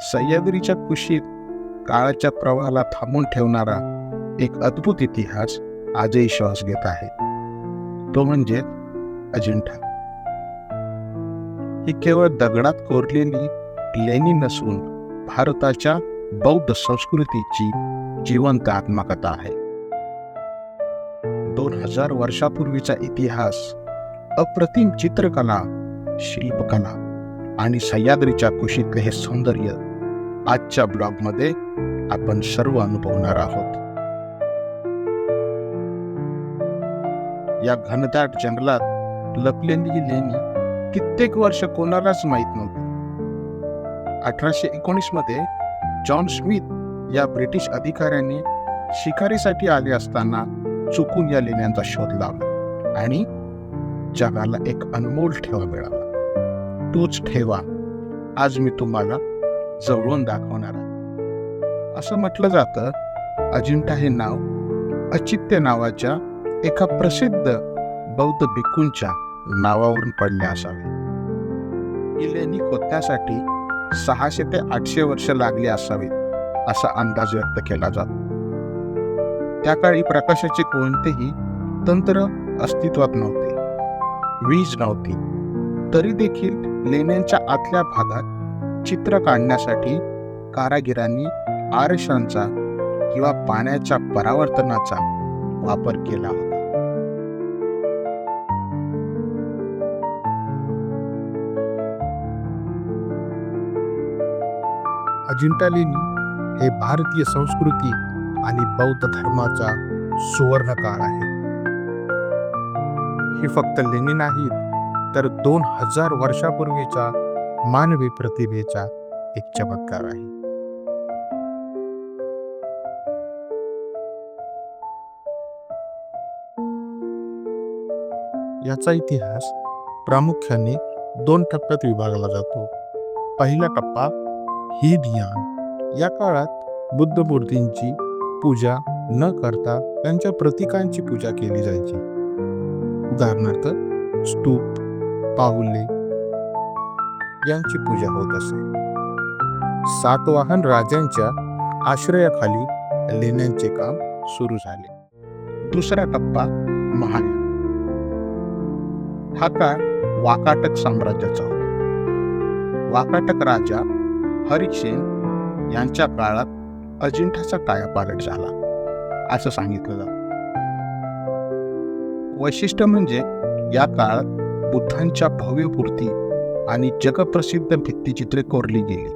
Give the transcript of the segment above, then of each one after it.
सह्याद्रीच्या कुशीत काळाच्या प्रवाहाला थांबून ठेवणारा एक अद्भुत इतिहास आजही श्वास घेत आहे. तो म्हणजे अजिंठा. ही केवळ दगडात कोरलेली लेणी नसून भारताच्या बौद्ध संस्कृतीची जिवंत आत्मकथा आहे. दोन हजार वर्षापूर्वीचा इतिहास अप्रतिम चित्रकला शिल्पकला आणि सह्याद्रीच्या कुशीतले हे सौंदर्य आजच्या ब्लॉगमध्ये आपण सर्व अनुभवणार आहोत. या घनदाट जंगलात लपलेली ही लेणी कित्येक वर्ष कोणालाच माहीत नव्हती. अठराशे एकोणीसमध्ये जॉन स्मिथ या ब्रिटिश अधिकाऱ्यांनी शिकारीसाठी आले असताना चुकून या लेण्यांचा शोध लावला आणि जगाला एक अनमोल ठेवा मिळाला. तोच ठेवा आज मी तुम्हाला जवळून दाखवणार. असं म्हटलं जातं अजिंठा हे नाव अचित्य नावाच्या एका प्रसिद्ध बौद्ध भिक्खूंच्या नावावरून पडले असावे. ही लेणी खोदण्यासाठी सहाशे ते आठशे वर्ष लागली असावीत असा अंदाज व्यक्त केला जातो. त्या काळी प्रकाशाचे कोणतेही तंत्र अस्तित्वात नव्हते. वीज नव्हती. तरी देखील लेण्यांच्या आतल्या भागात चित्र काढण्यासाठी कारागिरांनी आरशांचा किंवा पाण्याच्या परावर्तनाचा वापर केला होता. अजिंठा लेणी हे भारतीय संस्कृती आणि बौद्ध धर्माचा सुवर्णकाळ आहे. ही फक्त लेणी नाहीत तर दोन हजार वर्षापूर्वीचा मानवी प्रतिभेचा एक चमत्कार आहे. याचा इतिहास प्रामुख्याने दोन टप्प्यात विभागला जातो. पहिला टप्पा ही ध्यान या काळात बुद्ध मूर्तींची पूजा न करता त्यांच्या प्रतीकांची पूजा केली जायची. उदाहरणार्थ स्तूप पाहुले यांची पूजा होत असे. सातवाहन राजांच्या आश्रयाखाली लेण्यांचे काम सुरू झाले. दुसरा टप्पा महान. हा काळ वाकाटक साम्राज्याचा होता. वाकाटक राजा हरिसेन यांच्या काळात अजिंठाचा कायापालट झाला असं सांगितलं जात. वैशिष्ट्य म्हणजे या काळात बुद्धांच्या भव्य मूर्ती आणि जगप्रसिद्ध भित्तिचित्रे कोरली गेली.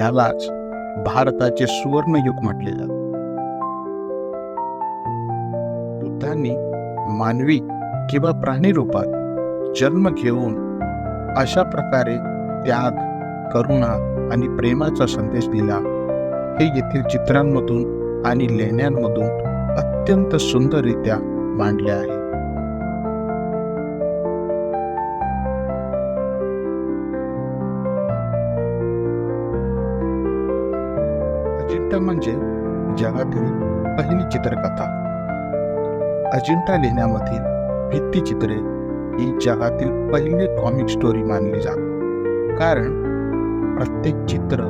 यालाच भारताचे सुवर्णयुग म्हटले जाते. बुद्धांनी मानवी किंवा प्राणी रूपात जन्म घेऊन अशा प्रकारे त्याग करुणा आणि प्रेमाचा संदेश दिला हे येथील चित्रांमधून आणि लेण्यांमधून अत्यंत सुंदररित्या मांडले आहे. साहित्य म्हणजे जगातील पहिली चित्रकथा. अजिंठा लेण्यामधील भित्तीचित्रे ही जगातील पहिली कॉमिक स्टोरी मानली जाते कारण प्रत्येक चित्र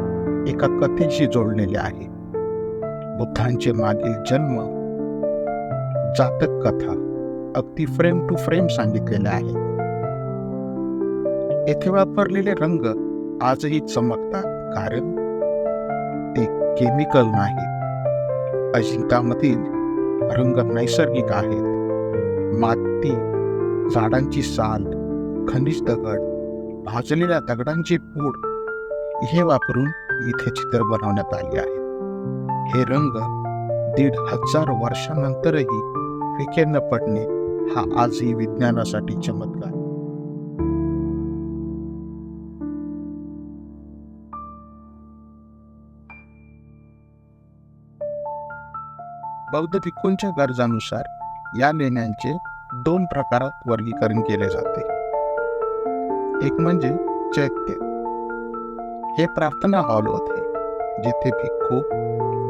एका कथेशी जोडलेले आहे. बुद्धांचे मागील जन्म जातक कथा अगदी फ्रेम टू फ्रेम सांगितलेले आहे. येथे वापरलेले रंग आजही चमकतात कारण ते केमिकल नाही अजिंठामधील रंग नैसर्गिक आहेत. माती झाडांची साल खनिज दगड भाजलेल्या दगडांची पूड हे वापरून इथे चित्र बनवण्यात आले आहे. हे रंग दीड हजार वर्षानंतरही फिके न पडणे हा आजही विज्ञानासाठी चमत्कार. बौद्ध भिक्खूंच्या गरजानुसार या लेण्यांचे दोन प्रकारात वर्गीकरण केले जाते. एक म्हणजे चैत्य. हे प्रार्थना हॉल होते जिथे भिक्खू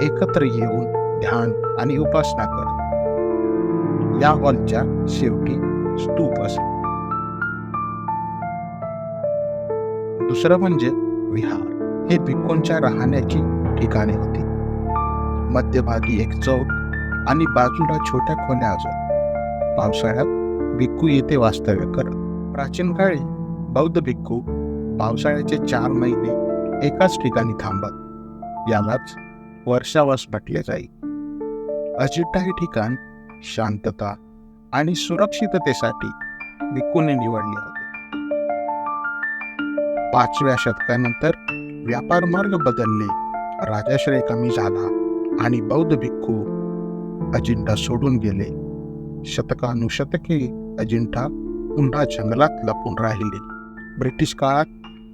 एकत्र येऊन ध्यान आणि उपासना करत या हॉलच्या शेवटी स्तूप असे दुसरं म्हणजे विहार. हे भिक्खूंच्या राहण्याची ठिकाणे होती. मध्यभागी एक चौक आणि बाजूला छोट्या खोल्या अजून. पावसाळ्यात भिक्खू येथे वास्तव्य करत. प्राचीन काळी बौद्ध भिक्खू पावसाळ्याचे चार महिने एकाच ठिकाणी थांबत. यालाच वर्षावास म्हटले जाई. अजिंठा हे ठिकाण शांतता आणि सुरक्षिततेसाठी भिक्खूने निवडले होते. पाचव्या शतकानंतर व्यापार मार्ग बदलले राजाश्रय कमी झाला आणि बौद्ध भिक्खू अजिंठा सोडून गेले. शतकानुशतके अजिंठा पुन्हा जंगलात लपून राहिले. ब्रिटिश काळात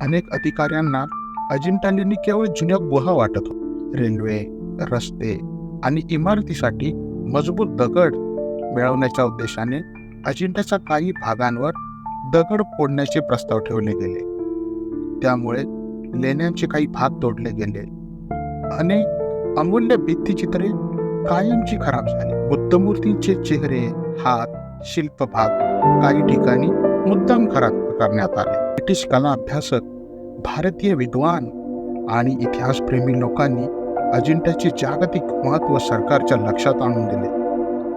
अनेक अधिकाऱ्यांना अजिंठा लेणी केवळ जुन्या गुहा वाटत होत रेल्वे रस्ते आणि इमारतीसाठी मजबूत दगड मिळवण्याच्या उद्देशाने अजिंठ्याच्या काही भागांवर दगड फोडण्याचे प्रस्ताव ठेवले गेले. त्यामुळे लेण्यांचे काही भाग तोडले गेले. अनेक अमूल्य भित्तिचित्रे कायमची खराब झाली. बुद्धमूर्तींचे चेहरे हात शिल्पभाग काही ठिकाणी मुद्दाम खराब करण्यात आले. ब्रिटिश कला अभ्यासक भारतीय विद्वान आणि इतिहासप्रेमी लोकांनी अजिंठ्याचे जागतिक महत्त्व सरकारच्या लक्षात आणून दिले.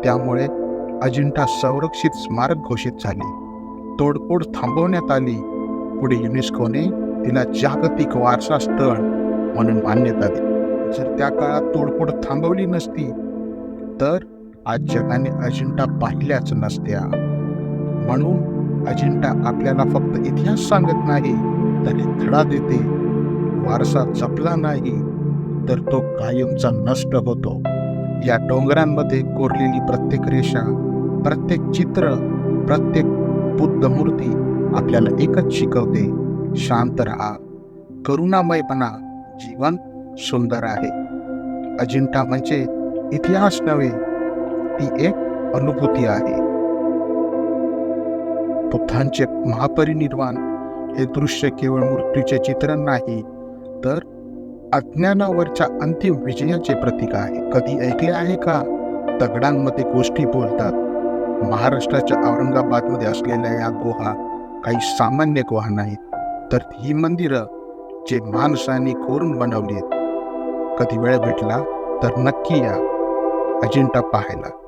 त्यामुळे अजिंठा संरक्षित स्मारक घोषित झाली. तोडफोड थांबवण्यात आली. पुढे युनेस्कोने तिला जागतिक वारसा स्थळ म्हणून मान्यता दिली. जर त्या काळात तोडफोड थांबवली नसती तर आज जगाने अजिंठा पाहिल्याच नसत्या. म्हणून अजिंठा आपल्याला फक्त इतिहास सांगत नाही तर धडा देते. वारसा जपला नाही तर तो कायमचा नष्ट होतो. या डोंगरांमध्ये कोरलेली प्रत्येक रेषा प्रत्येक चित्र प्रत्येक बुद्ध मूर्ती आपल्याला एकच शिकवते शांत राहा. करुणामय बना सुंदर आहे. अजिंठा म्हणजे इतिहास नव्हे ती एक अनुभूती आहे. बुद्धांचे महापरिनिर्वाण हे दृश्य केवळ मृत्यूचे चित्रण नाही तर अज्ञानावरच्या अंतिम विजयाचे प्रतीक आहे. कधी ऐकले आहे का? दगडांमध्ये गोष्टी बोलतात. महाराष्ट्राच्या औरंगाबादमध्ये असलेल्या या गुहा काही सामान्य गुहा नाहीत तर ही मंदिरं जे माणसाने कोरून बनवली आहेत कधी वेळ भेटला तर नक्की या अजिंठा पाहायला.